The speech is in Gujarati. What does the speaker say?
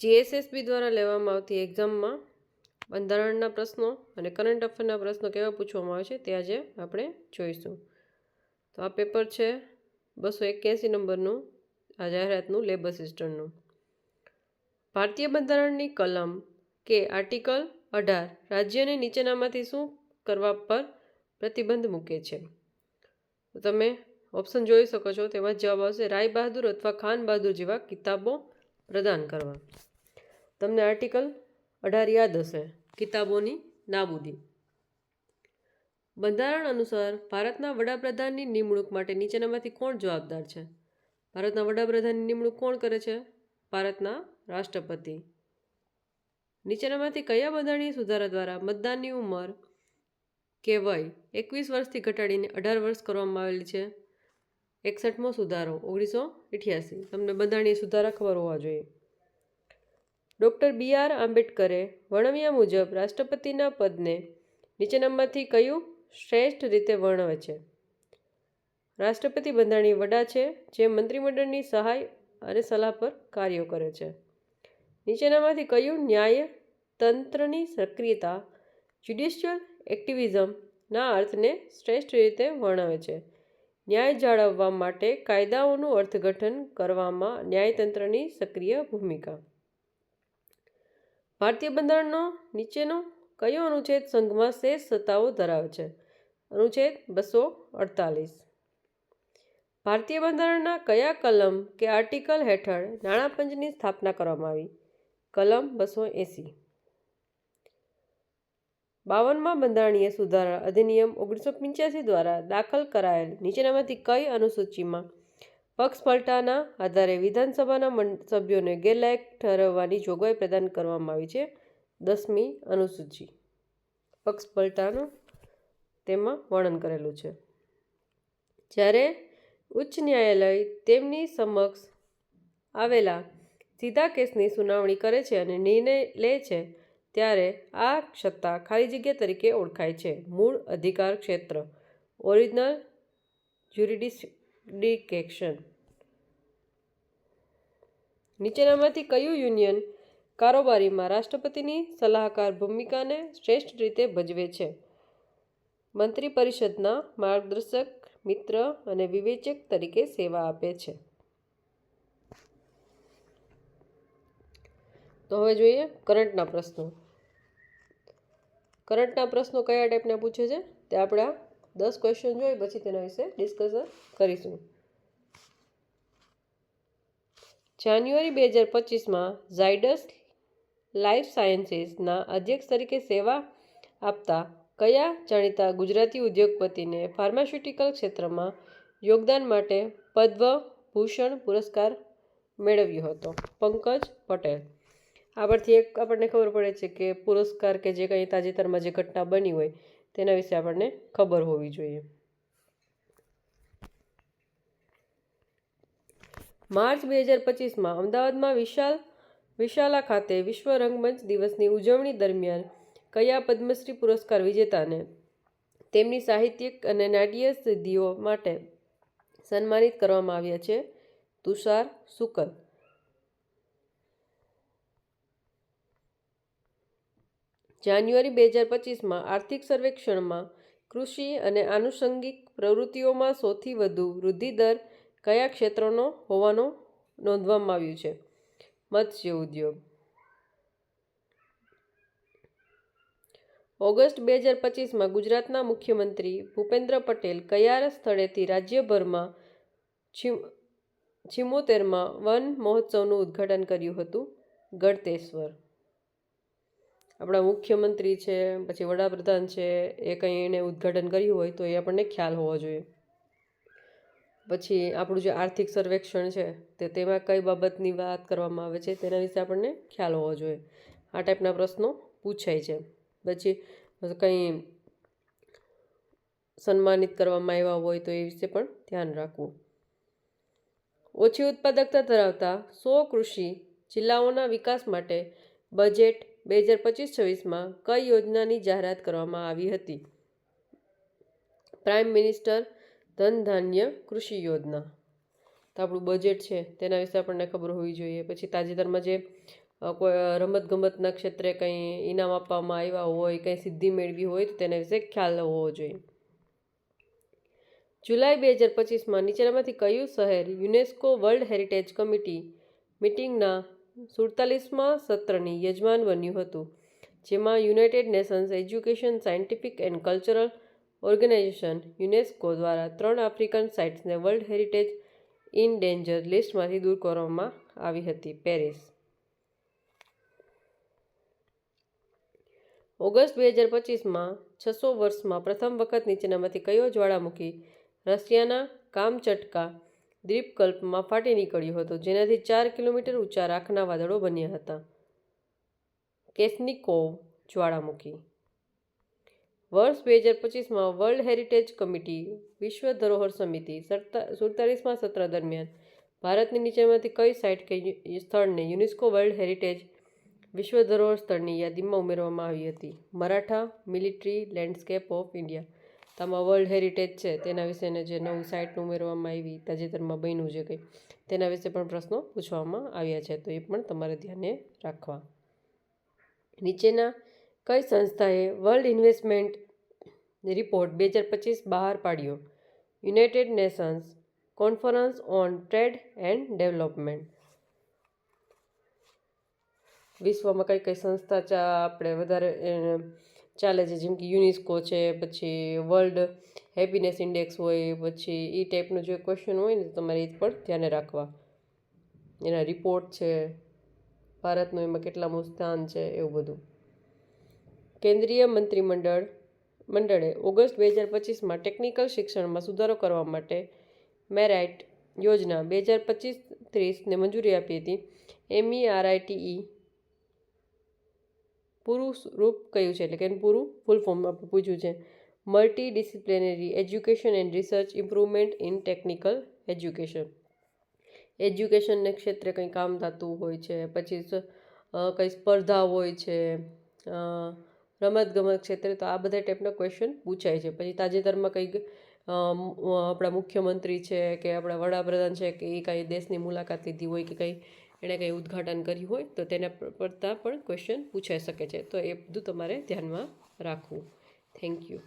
જીએસએસબી દ્વારા લેવામાં આવતી એક્ઝામમાં બંધારણના પ્રશ્નો અને કરંટ અફેરના પ્રશ્નો કેવા પૂછવામાં આવે છે તે આજે આપણે જોઈશું. તો આ પેપર છે બસો એક્યાસી નંબરનું, આ જાહેરાતનું લેબ અસિસ્ટન્ટનું ભારતીય બંધારણની કલમ કે આર્ટિકલ અઢાર રાજ્યને નીચેનામાંથી શું કરવા પર પ્રતિબંધ મૂકે છે? તો તમે ઓપ્શન જોઈ શકો છો, તેમાં જવાબ આવશે રાય બહાદુર અથવા ખાન બહાદુર જેવા કિતાબો પ્રદાન કરવા. તમને આર્ટિકલ અઢાર યાદ હશે. કિતાબોની નાબૂદી. બંધારણ અનુસાર ભારતના વડાપ્રધાનની નિમણૂક માટે નીચેનામાંથી કોણ જવાબદાર છે? ભારતના વડાપ્રધાનની નિમણૂક કોણ કરે છે? ભારતના રાષ્ટ્રપતિ. નીચેનામાંથી કયા બંધારણીય સુધારા દ્વારા મતદાનની ઉંમર કે વય એકવીસ વર્ષથી ઘટાડીને અઢાર વર્ષ કરવામાં આવેલી છે? એકસઠમો સુધારો ઓગણીસો અઠ્યાસી. તમને બંધારણીય સુધારા ખબર હોવા જોઈએ. ડૉક્ટર બી આર આંબેડકરે વર્ણવ્યા મુજબ રાષ્ટ્રપતિના પદને નીચેનામાંથી કયું શ્રેષ્ઠ રીતે વર્ણવે છે? રાષ્ટ્રપતિ બંધારણીય વડા છે, જે મંત્રીમંડળની સહાય અને સલાહ પર કાર્યો કરે છે. નીચેનામાંથી કયું ન્યાય તંત્રની સક્રિયતા જ્યુડિશિયલ એક્ટિવિઝમના અર્થને શ્રેષ્ઠ રીતે વર્ણવે છે? ન્યાય જાળવવા માટે કાયદાઓનું અર્થઘટન કરવામાં ન્યાયતંત્રની સક્રિય ભૂમિકા ભારતીય બંધારણનો નીચેનો કયો અનુચ્છેદ સંઘમાં શેષ સત્તાઓ ધરાવે છે? અનુચ્છેદ બસો અડતાલીસ. ભારતીય બંધારણના કયા કલમ કે આર્ટિકલ હેઠળ નાણાં પંચની સ્થાપના કરવામાં આવી? કલમ બસો એંસી. બાવનમાં બંધારણીય સુધારા અધિનિયમ ઓગણીસો પંચ્યાસી દ્વારા દાખલ કરાયેલ નીચેનામાંથી કઈ અનુસૂચિમાં પક્ષપલટાના આધારે વિધાનસભાના સભ્યોને ગેરલાયક ઠેરવવાની જોગવાઈ પ્રદાન કરવામાં આવી છે. દસમી અનુસૂચિ. પક્ષપલટાનું તેમાં વર્ણન કરેલું છે. જ્યારે ઉચ્ચ ન્યાયાલય તેમની સમક્ષ આવેલા સીધા કેસની સુનાવણી કરે છે અને નિર્ણય લે છે, ત્યારે આ સત્તા ખાલી જગ્યા તરીકે ઓળખાય છે. મૂળ અધિકાર ક્ષેત્ર. ઓરિજિનલ જ્યુરિડિક્શન નીચેનામાંથી કયું યુનિયન કારોબારીમાં રાષ્ટ્રપતિની સલાહકાર ભૂમિકાને શ્રેષ્ઠ રીતે ભજવે છે? મંત્રી પરિષદના માર્ગદર્શક, મિત્ર અને વિવેચક તરીકે સેવા આપે છે. તો હવે જોઈએ કરંટના પ્રશ્નો. કરંટના પ્રશ્નો કયા ટાઈપના પૂછે છે? તે આપણા દસ ક્વેશ્ચન જોઈ પછી તેના વિશે ડિસ્કશન કરીશું. જાન્યુઆરી બે હજાર પચીસમાં ઝાયડસ લાઈફ સાયન્સીસના અધ્યક્ષ તરીકે સેવા આપતા કયા જાણીતા ગુજરાતી ઉદ્યોગપતિને ફાર્માસ્યુટિકલ ક્ષેત્રમાં યોગદાન માટે પદ્મભૂષણ પુરસ્કાર મેળવ્યો હતો? પંકજ પટેલ. આ પરથી એક આપણને ખબર પડે છે કે પુરસ્કાર કે જે કંઈ તાજેતરમાં જે ઘટના બની હોય તેના વિશે આપણને ખબર હોવી જોઈએ. માર્ચ બે હજાર પચીસમાં અમદાવાદમાં વિશાલ, વિશાલા ખાતે વિશ્વ રંગમંચ દિવસની ઉજવણી દરમિયાન કયા પદ્મશ્રી પુરસ્કાર વિજેતાને તેમની સાહિત્યિક અને નાટ્ય સિદ્ધિઓ માટે સન્માનિત કરવામાં આવ્યા છે? તુષાર શુકલ જાન્યુઆરી બે હજાર પચીસમાં આર્થિક સર્વેક્ષણમાં કૃષિ અને આનુષંગિક પ્રવૃત્તિઓમાં સૌથી વધુ વૃદ્ધિ દર કયા ક્ષેત્રનો હોવાનું નોંધવામાં આવ્યું છે? મત્સ્ય ઉદ્યોગ. ઓગસ્ટ બે હજાર પચીસમાં ગુજરાતના મુખ્યમંત્રી ભૂપેન્દ્ર પટેલ કયા સ્થળેથી રાજ્યભરમાં છિમ, છિમોતેરમાં વન મહોત્સવનું ઉદ્ઘાટન કર્યું હતું? ગળતેશ્વર. આપણા મુખ્યમંત્રી છે, પછી વડાપ્રધાન છે, એ કંઈ એને ઉદ્ઘાટન કર્યું હોય તો એ આપણને ખ્યાલ હોવો જોઈએ. પછી આપણું જે આર્થિક સર્વેક્ષણ છે તે તેમાં કઈ બાબતની વાત કરવામાં આવે છે તેના વિશે આપણને ખ્યાલ હોવો જોઈએ. આ ટાઈપના પ્રશ્નો પૂછાય છે. પછી કંઈ સન્માનિત કરવામાં આવ્યા હોય તો એ વિશે પણ ધ્યાન રાખવું. ઓછી ઉત્પાદકતા ધરાવતા સો કૃષિ જિલ્લાઓના વિકાસ માટે બજેટ બે હજાર પચીસ છવ્વીસમાં કઈ યોજનાની જાહેરાત કરવામાં આવી હતી? પ્રાઇમ મિનિસ્ટર ધન ધાન્ય કૃષિ યોજના. તો આપણું બજેટ છે, તેના વિશે આપણને ખબર હોવી જોઈએ. પછી તાજેતરમાં જે કોઈ રમતગમતના ક્ષેત્રે કંઈ ઇનામ આપવામાં આવ્યા હોય, કંઈ સિદ્ધિ મેળવી હોય, તો તેના વિશે ખ્યાલ હોવો જોઈએ. જુલાઈ બે હજાર પચીસમાં નીચેનામાંથી કયું શહેર યુનેસ્કો વર્લ્ડ હેરિટેજ કમિટી મિટિંગના સુડતાલીસમાં સત્રની યજમાન બન્યું હતું? જેમાં United Nations education, scientific and cultural organization UNESCO દ્વારા ત્રણ આફ્રિકન સાઇટ્સને વર્લ્ડ હેરિટેજ ઇન ડેન્જર લિસ્ટમાંથી દૂર કરવામાં આવી હતી, પેરિસ. ઓગસ્ટ બે હજાર પચીસમાં છસો વર્ષમાં પ્રથમ વખત નીચેનામાંથી કયો જ્વાળામુખી રશિયાના કામચટકા દ્વીપકલ્પમાં ફાટી નીકળ્યો હતો, જેનાથી ચાર કિલોમીટર ઊંચા રાખના વાદળો બન્યા હતા. કેસનિકોવ જ્વાળામુખી વર્ષ બે હજાર પચીસમાં વર્લ્ડ હેરિટેજ કમિટી વિશ્વ ધરોહર સમિતિ સુડતાલીસમાં સત્ર દરમિયાન ભારતની નીચેમાંથી કઈ સાઇટ કે સ્થળને યુનેસ્કો વર્લ્ડ હેરિટેજ વિશ્વ ધરોહર સ્થળની યાદીમાં ઉમેરવામાં આવી હતી? Maratha military landscape of India. તેમાં વર્લ્ડ હેરિટેજ છે, તેના વિશેને જે નવું સાઇટ ઉમેરવામાં આવી, તાજેતરમાં બન્યું છે કંઈ, તેના વિશે પણ પ્રશ્નો પૂછવામાં આવ્યા છે. તો એ પણ તમારે ધ્યાને રાખવા. નીચેના કઈ સંસ્થાએ વર્લ્ડ ઇન્વેસ્ટમેન્ટ રિપોર્ટ બે હજાર પચીસ બહાર પાડ્યો? United Nations conference on trade and development. વિશ્વમાં કઈ કઈ સંસ્થા ચા આપણે વધારે ચાલે છે? જેમ કે યુનેસ્કો છે, પછી વર્લ્ડ હેપીનેસ ઇન્ડેક્સ હોય, પછી એ ટાઈપનું જે ક્વેશ્ચન હોય ને તમારે એ પણ ધ્યાને રાખવા. એના રિપોર્ટ છે, ભારતનું એમાં કેટલામું સ્થાન છે, એવું બધું. કેન્દ્રીય મંત્રીમંડળ મંડળે ઓગસ્ટ બે હજાર પચીસમાં ટેકનિકલ શિક્ષણમાં સુધારો કરવા માટે મેરાઇટ યોજના બે હજાર પચીસ ત્રીસને મંજૂરી આપી હતી. E એમઈ આરઆઈટીઈ પૂરું રૂપ કયું છે? એટલે કે પૂરું, ફૂલ ફોર્મ આપણે પૂછ્યું છે. Multi disciplinary education and research improvement in technical education. એજ્યુકેશનને ક્ષેત્રે કંઈ કામ થતું હોય છે? પછી કંઈ સ્પર્ધા હોય છે? રમતગમત ક્ષેત્રે તો આ બધા ટાઈપના ક્વેશ્ચન પૂછાય છે. પછી તાજેતરમાં કંઈક આપણા મુખ્યમંત્રી છે કે આપણા વડાપ્રધાન છે કે એ કાંઈ દેશની મુલાકાત લીધી હોય કે કંઈ એણે કંઈ ઉદ્ઘાટન કર્યું હોય, તો તેના પડતા પણ ક્વેશ્ચન પૂછાઈ શકે છે. તો એ બધું તમારે ધ્યાનમાં રાખવું. Thank you